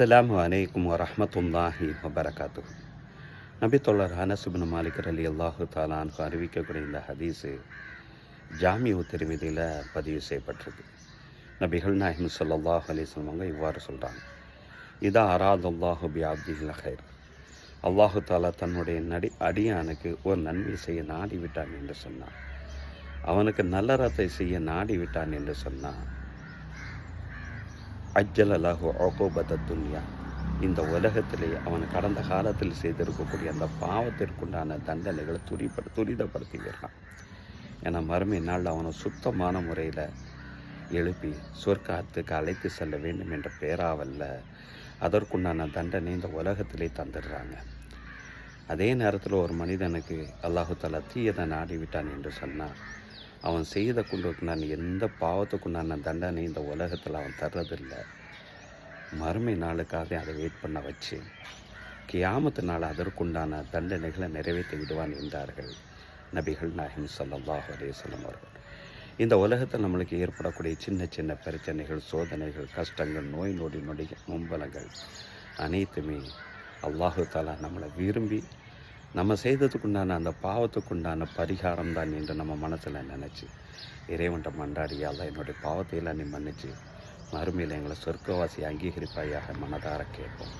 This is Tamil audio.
அஸ்ஸலாமு அலைக்கும் வரமத்துல்லாஹி வபரகாத்து நபி தொல்லர் அனசுபின் மாலிக் அலி அல்லாஹு தாலான்கு அறிவிக்கக்கூடிய இந்த ஹதீஸு ஜாமியு திருமதியில் பதிவு செய்யப்பட்டிருக்கு. நபிகள் நாயகம் ஸல்லல்லாஹு அலைஹி வஸல்லம் இவ்வாறு சொல்கிறாங்க இதா அராத் அல்லாஹு பி அப்தில் ஹைர் அல்லாஹு தாலா தன்னுடைய நடி அடியானுக்கு ஒரு நன்மை செய்ய நாடி விட்டான் என்று சொன்னான். அவனுக்கு நல்லறத்தை செய்ய நாடி விட்டான் என்று சொன்னான். அஜ்ஜல் ஓகோபத துன்யா. இந்த உலகத்திலே அவன் கடந்த காலத்தில் செய்திருக்கக்கூடிய அந்த பாவத்திற்குண்டான தண்டனைகளை துரிப்ப துரிதப்படுத்தி விடுறான் ஏன்னா மறுமை நாளில் அவனை சுத்தமான முறையில் எழுப்பி சொர்க்காத்துக்கு அழைத்து செல்ல வேண்டும் என்ற பேராவல்ல அதற்குண்டான தண்டனை இந்த உலகத்திலே தந்துடுறாங்க. அதே நேரத்தில் ஒரு மனிதனுக்கு அல்லாஹு தலா தீயதை நாடிவிட்டான் என்று சொன்னான். அவன் செய்த கொண்டிருக்கிறான் எந்த பாவத்துக்குண்டான தண்டனை இந்த உலகத்தில் அவன் தர்றதில்லை. மறுமை நாளுக்காக அதை வெயிட் பண்ண வச்சு கியாமத்து நாள் அதற்குண்டான தண்டனைகளை நிறைவேற்றி விடுவான் என்றார்கள் நபிகள் நாயகம் ஸல்லல்லாஹு அலைஹி வஸல்லம் அவர்கள். இந்த உலகத்தில் நம்மளுக்கு ஏற்படக்கூடிய சின்ன சின்ன பிரச்சனைகள் சோதனைகள் கஷ்டங்கள் நோய் நொடி நொடி மும்பலங்கள் அனைத்துமே அல்லாஹு தாலா நம்மளை விரும்பி நம்ம செய்ததுக்குண்டான அந்த பாவத்துக்குண்டான பரிகாரம் தான் என்று நம்ம மனசில் நினச்சி இறைவன்ட்ட மன்றாடியால் என்னுடைய பாவத்தையெல்லாம் நீ மன்னிச்சு மறுமையில் எங்களை சொர்க்கவாசி அங்கீகரிப்பாயாக மனதார கேட்போம்.